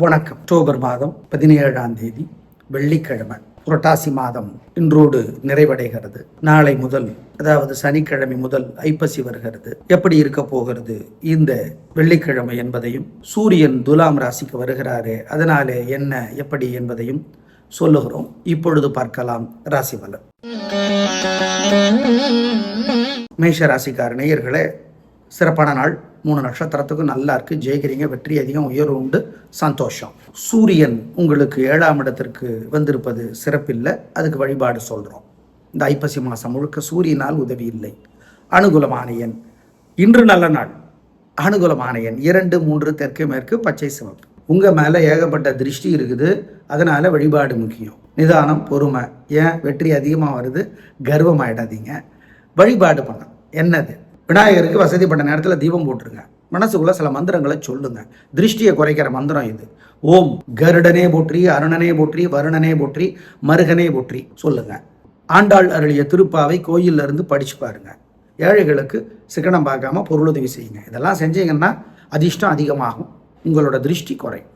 வணக்கம். அக்டோபர் மாதம் பதினேழாம் தேதி வெள்ளிக்கிழமை. புரட்டாசி மாதம் இன்றோடு நிறைவடைகிறது. நாளை முதல் அதாவது சனிக்கிழமை முதல் ஐப்பசி வருகிறது. எப்படி இருக்க போகிறது? இந்த வெள்ளிக்கிழமை என்பதையும் சூரியன் துலாம் ராசிக்கு வருகிறாரே அதனாலே என்ன எப்படி என்பதையும் சொல்லுகிறோம். இப்பொழுது பார்க்கலாம் ராசி பலன் மேஷ ராசிக்கார நேயர்களே சிறப்பான நாள். மூணு நட்சத்திரத்துக்கும் நல்லா இருக்கு. ஜெயிக்கிறீங்க. வெற்றி அதிகம் உயர்வு உண்டு. சந்தோஷம். சூரியன் உங்களுக்கு ஏழாம் இடத்திற்கு வந்திருப்பது சிறப்பில்லை. அதுக்கு வழிபாடு சொல்கிறோம் இந்த ஐப்பசி மாதம் முழுக்க சூரியனால் உதவி இல்லை. அனுகூலமான எண் இன்று நல்ல நாள். அனுகூலமான எண் இரண்டு மூன்று தெற்கு மேற்கு பச்சை சிவப்பு. உங்கள் மேலே ஏகப்பட்ட திருஷ்டி இருக்குது. அதனால் வழிபாடு முக்கியம். நிதானம் பொறுமை. ஏன்? வெற்றி அதிகமாக வருது. கர்வமாயிடாதீங்க. வழிபாடு பண்ணணும் என்னது? விநாயகருக்கு வசதிப்பட்ட நேரத்தில் தீபம் போட்டுருங்க. மனசுக்குள்ள சில மந்திரங்களை சொல்லுங்க. திருஷ்டியை குறைக்கிற மந்திரம் இது. ஓம் கருடனே போற்றி அருணனே போற்றி வருணனே போற்றி மருகனே போற்றி சொல்லுங்க. ஆண்டாள் அருளிய திருப்பாவை கோயில்ல இருந்து படிச்சு பாருங்க. ஏழைகளுக்கு சிக்கனம் பார்க்காம பொருளுதவி செய்யுங்க. இதெல்லாம் செஞ்சீங்கன்னா அதிர்ஷ்டம் அதிகமாகும். உங்களோட திருஷ்டி குறையும்.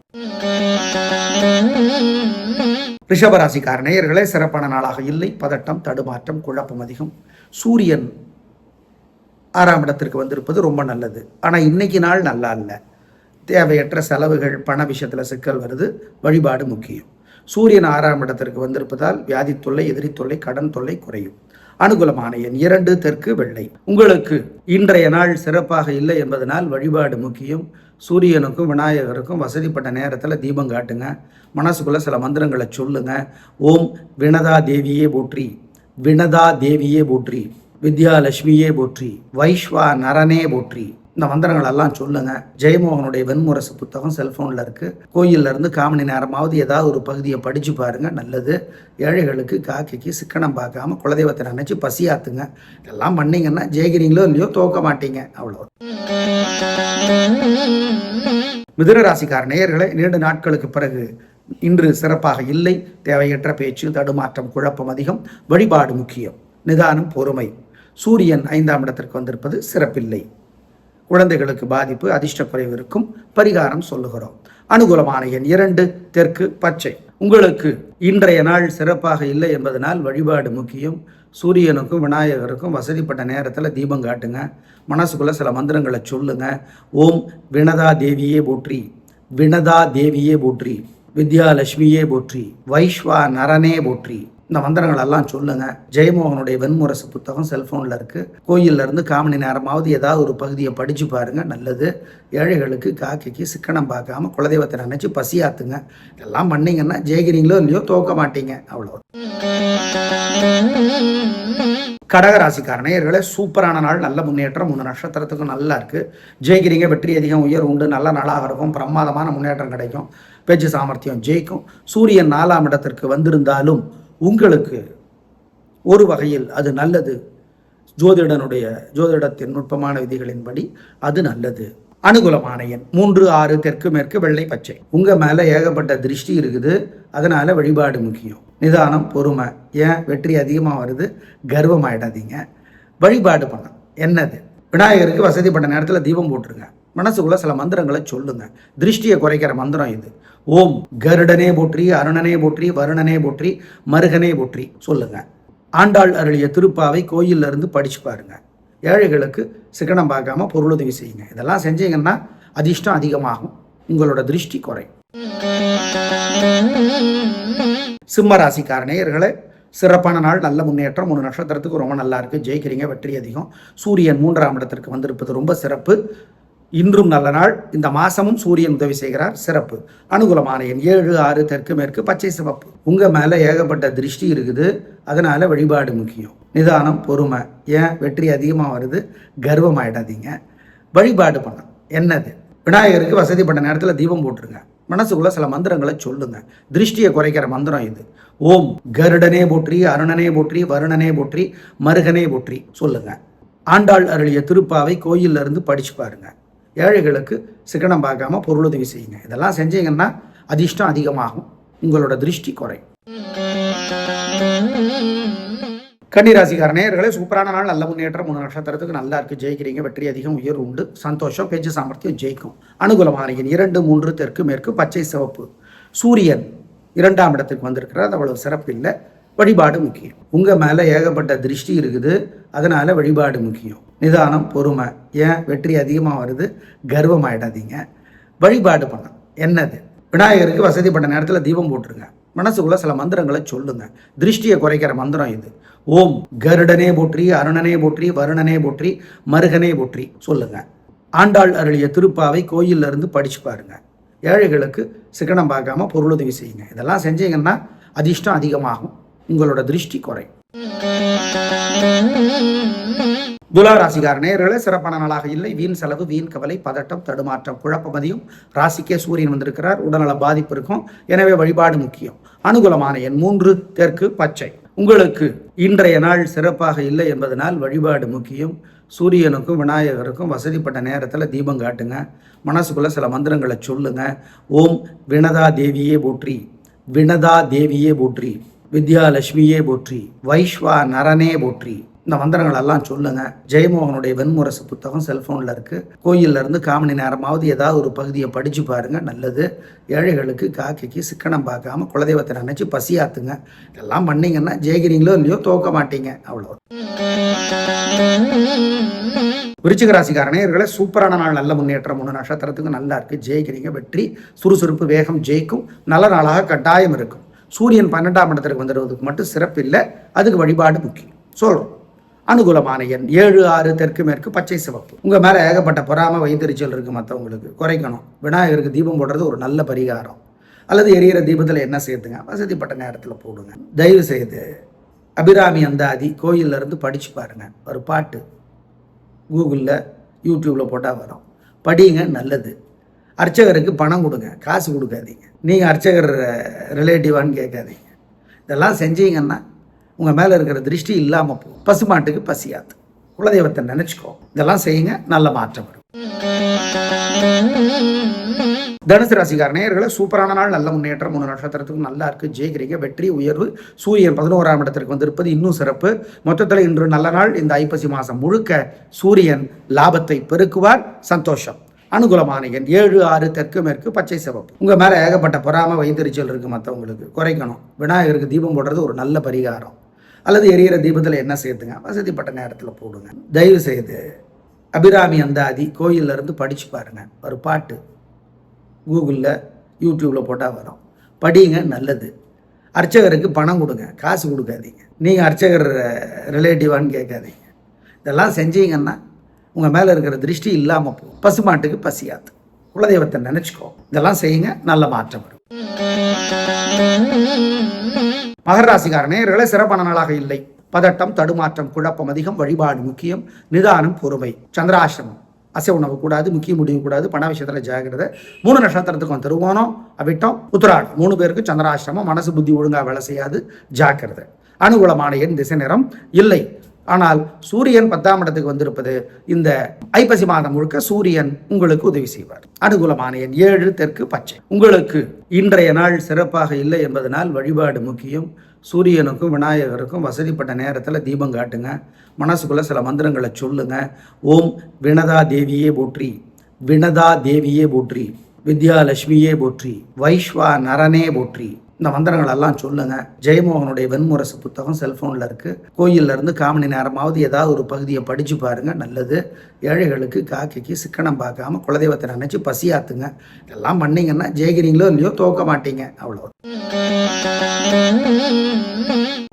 ரிஷபராசிக்கார நேயர்களே சிறப்பான நாளாக இல்லை. பதட்டம் தடுமாற்றம் குழப்பம் அதிகம். சூரியன் ஆறாம் இடத்திற்கு வந்திருப்பது ரொம்ப நல்லது. ஆனால் இன்னைக்கு நாள் நல்லா இல்லை. தேவையற்ற செலவுகள் பண விஷயத்தில் சிக்கல் வருது. வழிபாடு முக்கியம். சூரியன் ஆறாம் இடத்திற்கு வந்திருப்பதால் வியாதி தொல்லை எதிரி தொல்லை கடன் தொல்லை குறையும். அனுகூலமான எண் இரண்டு தெற்கு வெள்ளை. உங்களுக்கு இன்றைய நாள் சிறப்பாக இல்லை என்பதனால் வழிபாடு முக்கியம். சூரியனுக்கும் விநாயகருக்கும் வசதிப்பட்ட நேரத்தில் தீபம் காட்டுங்க. மனசுக்குள்ளே சில மந்திரங்களை சொல்லுங்க. ஓம் வினதா தேவியே போற்றி. வினதா தேவியே போற்றி. வித்யாலட்சுமியே போற்றி வைஸ்வா நரனே போற்றி. இந்த மந்திரங்கள் எல்லாம் சொல்லுங்க. ஜெயமோகனுடைய வெண்முரசு புத்தகம் செல்போன்ல இருக்கு. கோயில்ல இருந்து காமணி நேரமாவது ஏதாவது ஒரு பகுதியை படிச்சு பாருங்க நல்லது. ஏழைகளுக்கு காக்கைக்கு சிக்கனம் பார்க்காம குலதெய்வத்தை நினைச்சு பசியாத்துங்க. இதெல்லாம் பண்ணீங்கன்னா ஜெயிக்கிறீங்களோ இல்லையோ தோக்க மாட்டீங்க. அவ்வளோ மிதுன ராசிக்கார நீண்ட நாட்களுக்கு பிறகு இன்று சிறப்பாக இல்லை. தேவையற்ற பேச்சு தடுமாற்றம் குழப்பம் அதிகம். வழிபாடு முக்கியம். நிதானம் பொறுமை. சூரியன் ஐந்தாம் இடத்திற்கு வந்திருப்பது சிறப்பில்லை. குழந்தைகளுக்கு பாதிப்பு அதிர்ஷ்ட குறைவு இருக்கும். பரிகாரம் சொல்லுகிறோம். அனுகூலமான எண் இரண்டு தெற்கு பச்சை. உங்களுக்கு இன்றைய நாள் சிறப்பாக இல்லை என்பதனால் வழிபாடு முக்கியம். சூரியனுக்கும் விநாயகருக்கும் வசதிப்பட்ட நேரத்தில் தீபம் காட்டுங்க. மனசுக்குள்ள சில மந்திரங்களை சொல்லுங்க. ஓம் வினதா தேவியே போற்றி. வினதா தேவியே போற்றி. வித்யாலட்சுமியே போற்றி. வைஸ்வா நரனே போற்றி. இந்த மந்திரங்கள் எல்லாம் சொல்லுங்க. ஜெயமோகனுடைய வெண்முரசு புத்தகம் செல்போன்ல இருக்கு. கோயில்ல இருந்து காமணி நேரமாவது ஏதாவது ஒரு பகுதியை படிச்சு பாருங்க நல்லது. ஏழைகளுக்கு காக்கைக்கு சிக்கனம் பார்க்காம குலதெய்வத்தை நினைச்சு பசியாத்துங்க. இதெல்லாம் பண்ணீங்கன்னா ஜெயிக்கிறீங்களோ இல்லையோ தோக்க மாட்டீங்க. அவ்வளோ கடகராசிக்கார நேயர்களே சூப்பரான நாள் நல்ல முன்னேற்றம் மூணு நட்சத்திரத்துக்கும் நல்லா இருக்கு. ஜெயிக்கிறீங்க வெற்றி அதிகம் உயர் உண்டு நல்ல நாளாக இருக்கும் பிரமாதமான முன்னேற்றம் கிடைக்கும். பேச்சு சாமர்த்தியம் ஜெயிக்கும். சூரியன் நாலாம் இடத்திற்கு வந்திருந்தாலும் உங்களுக்கு ஒரு வகையில் அது நல்லது. ஜோதிடனுடைய ஜோதிடத்தின் நுட்பமான விதிகளின்படி அது நல்லது. அனுகூலமான எண் மூன்று ஆறு தெற்கு மேற்கு வெள்ளை பச்சை. உங்கள் மேலே ஏகப்பட்ட திருஷ்டி இருக்குது. அதனால் வழிபாடு முக்கியம். நிதானம் பொறுமை. ஏன்? வெற்றி அதிகமாக வருது. கர்வமாயிடாதீங்க. வழிபாடு பண்ணணும் என்னது? விநாயகருக்கு வசதிப்பட்ட நேரத்தில் தீபம் போட்டுருங்க. மனசுக்குள்ள சில மந்திரங்களை சொல்லுங்க. திருஷ்டியை குறைக்கிற மந்திரம் இது. ஓம் கருடனே போற்றி அருணனே போற்றி வருணனே போற்றி மருகனே போற்றி சொல்லுங்க. ஆண்டாள் அருளிய திருப்பாவை கோயில்ல இருந்து படிச்சு பாருங்க. ஏழைகளுக்கு சிக்கனம் பார்க்காம பொருளுதவி செய்யுங்க. இதெல்லாம் செஞ்சீங்கன்னா அதிர்ஷ்டம் அதிகமாகும். உங்களோட திருஷ்டி குறையும். சிம்ம ராசிக்கார சிறப்பான நாள் நல்ல முன்னேற்றம். மூணு நட்சத்திரத்துக்கு ரொம்ப நல்லா இருக்கு. ஜெயிக்கிறீங்க வெற்றி அதிகம். சூரியன் மூன்றாம் இடத்திற்கு வந்திருப்பது ரொம்ப சிறப்பு. இன்றும் நல்ல நாள். இந்த மாசமும் சூரியன் உதவி செய்கிறார். சிறப்பு. அனுகூலமான எண் ஏழு ஆறு தெற்கு மேற்கு பச்சை சிவப்பு. உங்க மேல ஏகப்பட்ட திருஷ்டி இருக்குது. அதனால வழிபாடு முக்கியம். நிதானம் பொறுமை. ஏன்? வெற்றி அதிகமாக வருது. கர்வமாயிடாதீங்க. வழிபாடு பண்ணலாம். என்னது? விநாயகருக்கு வசதிப்பட்ட நேரத்தில் தீபம் போட்டுருங்க. மனசுக்குள்ள சில மந்திரங்களை சொல்லுங்க. திருஷ்டியை குறைக்கிற மந்திரம் இது. ஓம் கருடனே போற்றி அருணனே போற்றி வருணனே போற்றி மருகனே போற்றி. சொல்லுங்க. ஆண்டாள் அருளிய திருப்பாவை கோயில்ல இருந்து படிச்சு பாருங்கள் ஏழைகளுக்கு சிக்கனம் பார்க்காம பொருளுதவி செய்யுங்க. இதெல்லாம் செஞ்சீங்கன்னா அதிர்ஷ்டம் அதிகமாகும். உங்களோட திருஷ்டி குறையும். கன்னிராசிக்கார நேயர்களே சூப்பரான நாள். நல்ல முன்னேற்றம். மூணு நட்சத்திரத்துக்கு நல்லா இருக்கு. ஜெயிக்கிறீங்க. வெற்றி அதிகம் உயர் உண்டு. சந்தோஷம் பேச்சு சாமர்த்தியம் ஜெயிக்கும். அனுகூலமான இரண்டு மூன்று தெற்கு மேற்கு பச்சை சிவப்பு. சூரியன் இரண்டாம் இடத்துக்கு வந்திருக்கிறார். அது அவ்வளவு சிறப்பு இல்லை. வழிபாடு முக்கியம். உங்கள் மேலே ஏகப்பட்ட திருஷ்டி இருக்குது. அதனால் வழிபாடு முக்கியம். நிதானம் பொறுமை. ஏன்? வெற்றி அதிகமாக வருது. கர்வம் ஆகிடாதீங்க வழிபாடு பண்ண என்னது? விநாயகருக்கு வசதிப்பட்ட நேரத்தில் தீபம் போட்டுருங்க. மனசுக்குள்ள சில மந்திரங்களை சொல்லுங்க. திருஷ்டியை குறைக்கிற மந்திரம் இது. ஓம் கருடனே போற்றி அருணனே போற்றி வருணனே போற்றி மருகனே போற்றி சொல்லுங்க. ஆண்டாள் அருளிய திருப்பாவை கோயில்ல இருந்து படிச்சு பாருங்க. ஏழைகளுக்கு சிக்கனம் பார்க்காம பொருளுதவி செய்யுங்க. இதெல்லாம் செஞ்சீங்கன்னா அதிர்ஷ்டம் அதிகமாகும். உங்களோட திருஷ்டி குறை. துலா ராசிக்கார நேயர்களே சிறப்பான நாளாக இல்லை. வீண் செலவு வீண் கவலை பதட்டம் தடுமாற்றம் குழப்பமதியும். ராசிக்கே சூரியன் வந்திருக்கிறார். உடல்நல பாதிப்பு இருக்கும். எனவே வழிபாடு முக்கியம். அனுகூலமான எண் மூன்று தெற்கு பச்சை. உங்களுக்கு இன்றைய நாள் சிறப்பாக இல்லை என்பதனால் வழிபாடு முக்கியம். சூரியனுக்கும் விநாயகருக்கும் வசதிப்பட்ட நேரத்தில் தீபம் காட்டுங்க. மனசுக்குள்ளே சில மந்திரங்களை சொல்லுங்க. ஓம் வினதா தேவியே போற்றி. வினதா தேவியே போற்றி. வித்யாலட்சுமியே போற்றி வைஸ்வா நரனே போற்றி. இந்த மந்திரங்கள் எல்லாம் சொல்லுங்க. ஜெயமோகனுடைய வெண்முரசு புத்தகம் செல்போன்ல இருக்கு. கோயில்ல இருந்து காமணி நேரமாவது ஏதாவது ஒரு பகுதியை படிச்சு பாருங்க நல்லது. ஏழைகளுக்கு காக்கைக்கு சிக்கனம் பார்க்காம குலதெய்வத்தை நினைச்சு பசியாத்துங்க. இதெல்லாம் பண்ணீங்கன்னா ஜெயிக்கிறீங்களோ இல்லையோ தோக்க மாட்டீங்க. அவ்வளோ விருச்சிக சூப்பரான நாள் நல்ல முன்னேற்றம் மூணு நட்சத்திரத்துக்கு நல்லா இருக்கு. ஜெயிக்கிறீங்க வெற்றி சுறுசுறுப்பு வேகம் ஜெயிக்கும். நல்ல நாளாக கட்டாயம் இருக்கும். சூரியன் பன்னெண்டாம் இடத்திற்கு வந்துடுவதுக்கு மட்டும் சிறப்பு இல்லை. அதுக்கு வழிபாடு முக்கியம். சொல்கிறோம் அனுகூலமான எண் ஏழு ஆறு தெற்கு மேற்கு பச்சை சிவப்பு. உங்கள் மேலே ஏகப்பட்ட பொறாமல் வைத்தறிச்சல் இருக்குது மற்றவங்களுக்கு குறைக்கணும். விநாயகருக்கு தீபம் போடுறது ஒரு நல்ல பரிகாரம். அல்லது எரியிற தீபத்தில் என்ன சேர்த்துங்க. வசதிப்பட்ட நேரத்தில் போடுங்க. தயவு செய்து அபிராமி அந்தாதி கோயில்ல படித்து பாருங்கள் ஒரு பாட்டு கூகுளில் யூடியூப்பில் போட்டால் வரும். படிங்க நல்லது. அர்ச்சகருக்கு பணம் கொடுங்க காசு கொடுக்காதீங்க. நீங்கள் அர்ச்சகர் ரிலேட்டிவான்னு கேட்காதீங்க. இதெல்லாம் செஞ்சீங்கன்னா உங்கள் மேலே இருக்கிற திருஷ்டி இல்லாமல் போகும். பசுமாட்டுக்கு பசியாது. குலதெய்வத்தை நினச்சிக்கோ. இதெல்லாம் செய்யுங்க நல்ல மாற்றம் வரும். தனுசு ராசிக்கார நேர்களை சூப்பரான நாள் நல்ல முன்னேற்றம் மூணு நட்சத்திரத்துக்கும் நல்லா இருக்குது ஜெயிக்கிறீங்க வெற்றி உயர்வு. சூரியன் பதினோராம் இடத்திற்கு வந்திருப்பது இன்னும் சிறப்பு. மொத்தத்தில் இன்று நல்ல நாள். இந்த ஐப்பசி மாதம் முழுக்க சூரியன் லாபத்தை பெருக்குவார். சந்தோஷம். அனுகூலமான எண். ஏழு ஆறு தெற்கு மேற்கு பச்சை சிவப்பு. உங்கள் மேலே ஏகப்பட்ட பொறாம வைத்தறிச்சல் இருக்குது மற்றவங்களுக்கு குறைக்கணும். விநாயகருக்கு தீபம் போடுறது ஒரு நல்ல பரிகாரம். அல்லது எரியிற தீபத்தில் என்ன சேர்த்துங்க வசதிப்பட்ட நேரத்தில் போடுங்க. தயவு செய்து அபிராமி அந்தாதி கோயிலிருந்து இருந்து பாருங்கள் ஒரு பாட்டு கூகுளில் யூடியூப்பில் போட்டால் வரும். படிங்க நல்லது. அர்ச்சகருக்கு பணம் கொடுங்க. காசு கொடுக்காதீங்க. நீங்கள் அர்ச்சகர் ரிலேட்டிவான்னு கேட்காதீங்க. இதெல்லாம் செஞ்சீங்கன்னா உங்கள் மேலே இருக்கிற திருஷ்டி இல்லாமல் போகும். பசுமாட்டுக்கு பசியாது. குலதெய்வத்தை நினச்சிக்கோ. இதெல்லாம் செய்யுங்க நல்ல மாற்றம் வரும். மகர சிறப்பான நாளாக இல்லை. பதட்டம் தடுமாற்றம் குழப்பம் அதிகம் வழிபாடு முக்கியம் நிதானம் பொறுமை சந்திராசிரமம். அசை உணவு கூடாது முக்கிய முடிவு கூடாது பண விஷயத்துல ஜாகிரதை. மூணு நட்சத்திரத்துக்கும் திருவோணம் அவிட்டம் உத்தராடம் மூணு பேருக்கு சந்திராசிரமம் மனசு புத்தி ஒழுங்கா வேலை செய்யாது ஜாக்கிரதை. அனுகூலமான எண் திசை நிறம் இல்லை. ஆனால் சூரியன் பத்தாம் இடத்துக்கு வந்திருப்பது இந்த ஐப்பசி மாதம் முழுக்க சூரியன் உங்களுக்கு உதவி செய்வார். அனுகூலமான எண் ஏழு தெற்கு பச்சை. உங்களுக்கு இன்றைய நாள் சிறப்பாக இல்லை என்பதனால் வழிபாடு முக்கியம். சூரியனுக்கும் விநாயகருக்கும் வசதிப்பட்ட நேரத்தில் தீபம் காட்டுங்க. மனசுக்குள்ள சில மந்திரங்களை சொல்லுங்க. ஓம் வினதா தேவியே போற்றி வினதா தேவியே போற்றி வித்யாலட்சுமியே போற்றி வைஸ்வா நரனே போற்றி. இந்த மந்திரங்கள் எல்லாம் சொல்லுங்க. ஜெயமோகனுடைய வெண்முரசு புத்தகம் செல்போன்ல இருக்கு. கோயில்ல இருந்து காமணி நேரமாவது ஏதாவது ஒரு பகுதியை படிச்சு பாருங்க நல்லது. ஏழைகளுக்கு காக்கைக்கு சிக்கனம் பார்க்காம குலதெய்வத்தை நினைச்சு பசியாத்துங்க. இதெல்லாம் பண்ணீங்கன்னா ஜெயிக்கிறீங்களோ இல்லையோ தோக்க மாட்டீங்க. அவ்வளோ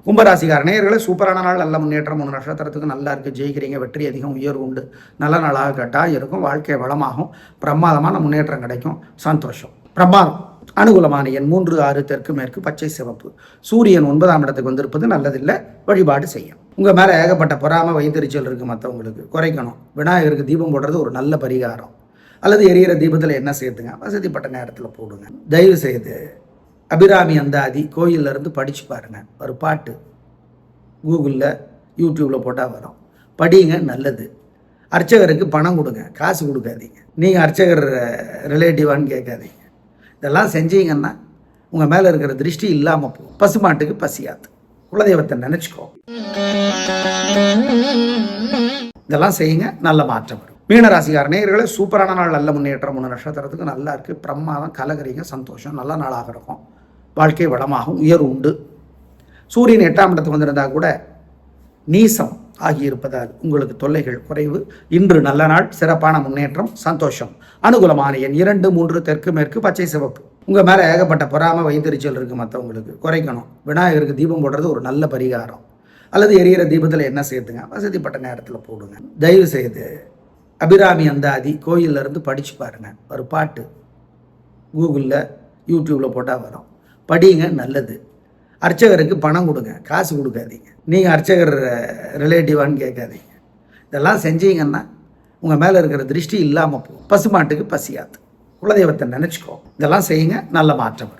கும்பராசிக்கார நேயர்களே சூப்பரான நாள். நல்ல முன்னேற்றம். மூணு நட்சத்திரத்துக்கு நல்லா இருக்கு. ஜெயிக்கிறீங்க. வெற்றி அதிகம் உயர்வு உண்டு. நல்ல நாளாக கட்டாயம் இருக்கும். வாழ்க்கை வளமாகும். பிரமாதமான முன்னேற்றம் கிடைக்கும். சந்தோஷம். பிரமாதம். அனுகூலமான எண் மூன்று ஆறு தெற்கு மேற்கு பச்சை சிவப்பு. சூரியன் ஒன்பதாம் இடத்துக்கு வந்திருப்பது நல்லதில்லை வழிபாடு செய்யும். உங்கள் மேலே ஏகப்பட்ட பொறாம வைத்தறிச்சல் இருக்குது மற்றவங்களுக்கு குறைக்கணும். விநாயகருக்கு தீபம் போடுறது ஒரு நல்ல பரிகாரம். அல்லது எரியிற தீபத்தில் என்ன சேர்த்துங்க. வசதிப்பட்ட நேரத்தில் போடுங்க. தயவு செய்து அபிராமி அந்தாதி கோயில்ல இருந்து பாருங்கள் ஒரு பாட்டு கூகுளில் யூடியூப்பில் போட்டால் வரும். படிங்க நல்லது. அர்ச்சகருக்கு பணம் கொடுங்க. காசு கொடுக்காதீங்க. நீங்கள் அர்ச்சகர் ரிலேட்டிவான்னு கேட்காதீங்க. இதெல்லாம் செஞ்சீங்கன்னா உங்கள் மேலே இருக்கிற திருஷ்டி இல்லாமல் போகும். பசுமாட்டுக்கு பசியாது குலதெய்வத்தை நினச்சிக்கோ. இதெல்லாம் செய்யுங்க நல்ல மாற்றம் வரும். மீனராசிகார நேயர்களே சூப்பரான நாள் நல்ல முன்னேற்றம். மூணு நட்சத்திரத்துக்கு நல்லா இருக்குது பிரம்மாதம் கலகரிங்க சந்தோஷம் நல்ல நாளாக இருக்கும். வாழ்க்கை வளமாகும் உயர்வு உண்டு. சூரியன் எட்டாம் இடத்துக்கு வந்திருந்தா கூட நீசம் ஆகியிருப்பதால் உங்களுக்கு தொல்லைகள் குறைவு. இன்று நல்ல நாள் சிறப்பான முன்னேற்றம் சந்தோஷம். அனுகூலமான எண் இரண்டு மூன்று தெற்கு மேற்கு பச்சை சிவப்பு. உங்கள் மேலே ஏகப்பட்ட பொறாமல் வைத்தறிச்சல் இருக்குது மற்றவங்களுக்கு குறைக்கணும். விநாயகருக்கு தீபம் போடுறது ஒரு நல்ல பரிகாரம். அல்லது எரியிற தீபத்தில் என்ன சேர்த்துங்க. வசதிப்பட்ட நேரத்தில் போடுங்க. தயவு செய்து அபிராமி அந்தாதி கோயிலிருந்து இருந்து படித்து பாருங்க. ஒரு பாட்டு. கூகுளில் யூடியூப்பில் போட்டால் வரும். படிங்க நல்லது. அர்ச்சகருக்கு பணம் கொடுங்க காசு கொடுக்காதீங்க. நீங்கள் அர்ச்சகர் ரிலேட்டிவான்னு கேட்காதீங்க. இதெல்லாம் செஞ்சீங்கன்னா உங்கள் மேலே இருக்கிற திருஷ்டி இல்லாமல் போகும். பசுமாட்டுக்கு பசியாது. குலதெய்வத்தை நினச்சிக்கோ. இதெல்லாம் செய்யுங்க நல்ல மாற்றம் வரும்.